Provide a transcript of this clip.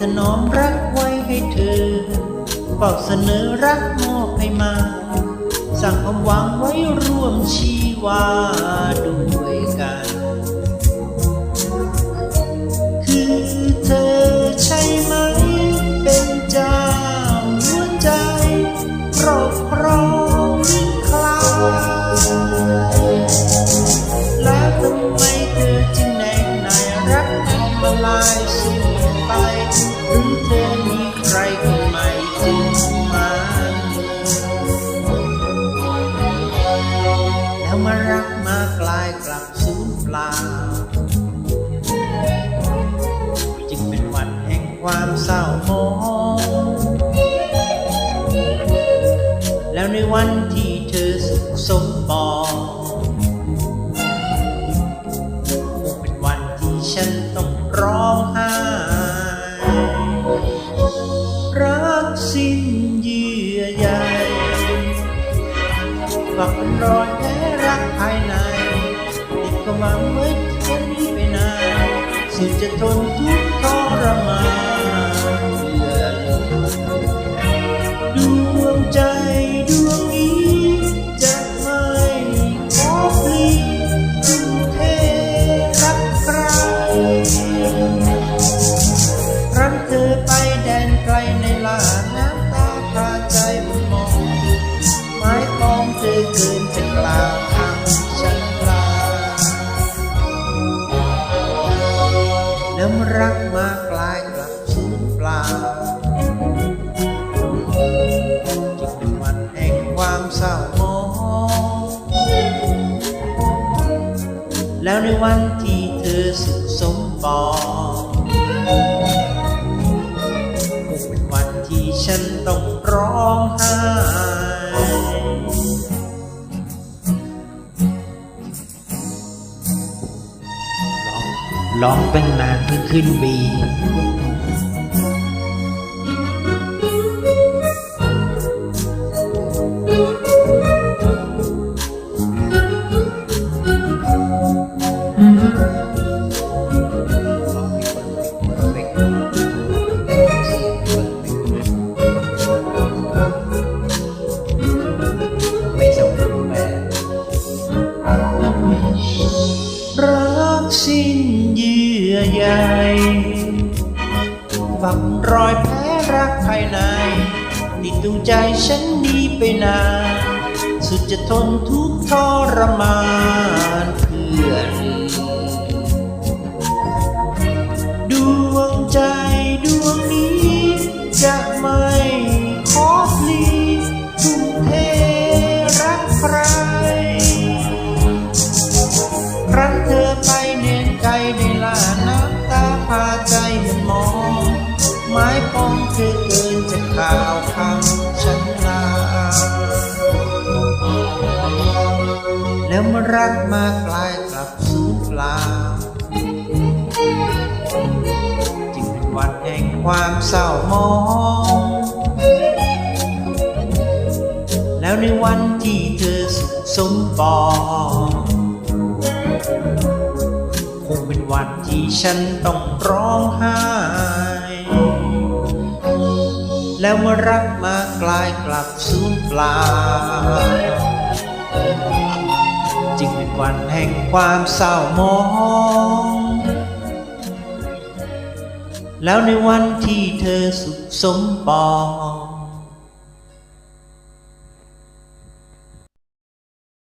ถนอมรักไว้ให้เธอเป่าเสนอรักมอบให้มา สั่งความหวังไว้ร่วมชีวาด้วยกัน กลับสูญเปล่าจึงเป็นวันแห่งความเศร้าหมองแล้วในวันที่เธอสุขสมปองคงเป็นวันที่ฉันต้องร้องไห้รักสิ้นเยื่อใยฝักเป็นรอย มาเมื่อฉันนี้ไปนานสุดจะทนทุก แล้วในวันที่เธอสุขสมปองคงเป็นวันที่ฉันต้องร้องไห้ร้องเป็นนานเพื่อขึ้นบี ใยฝังรอยแผลรักภายใน ติดดวงใจฉันนี้ไปนาน สุดจะทนทุกทรมาน แล้วมารักมากลายกลับสูญเปล่าจึงเป็นวันแห่งความเศร้ามอง แล้วในวันที่เธอสุขสมปองคงเป็นวันที่ฉันต้องร้องไห้แล้วเมื่อรักมากลายกลับสูญเปล่า จึงเป็นวันแห่งความเศร้าหมอง แล้วในวันที่เธอสุขสมปอง